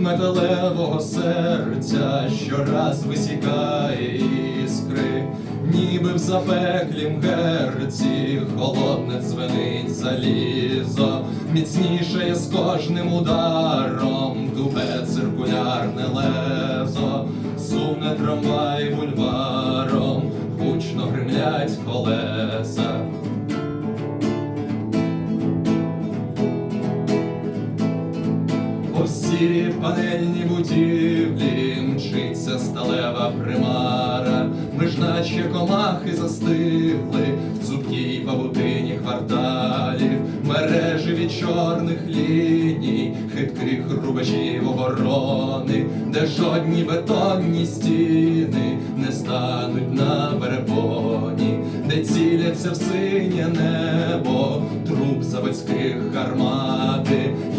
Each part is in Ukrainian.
металевого серця щораз висікає іскри, ніби в запеклім герці, холодне дзвенить залізо, міцнішає з кожним ударом, тупе циркулярне лезо, суне трамвай бульваром, гучно гримлять колеса. По сірі панельні будівлі мчиться сталева примара. Ми ж наче комахи застигли в цупкій павутині кварталів, мережі від чорних ліній, хитких рубежів оборони, де жодні бетонні стіни не стануть на перепоні, де ціляться в синє небо, труп заводських гармати,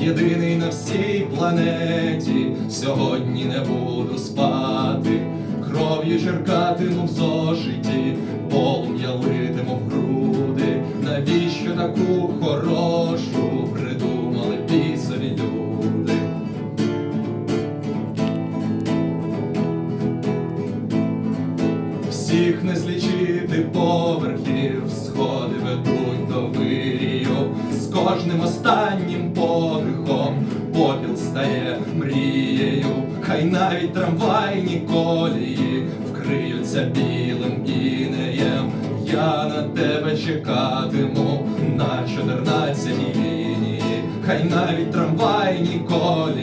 єдиний на всій планеті. Сьогодні не буду спати, кров'ю черкатиму в зошиті, полум'я литиму в груди. Навіщо таку хорошу придумали бісові люди? Всіх не злічити поверхів, сходи ведуть до вирію. З кожним останнім хай навіть трамвайні колії вкриються білим інеєм. Я на тебе чекатиму на чотирнадцятій лінії, хай навіть трамвайні колії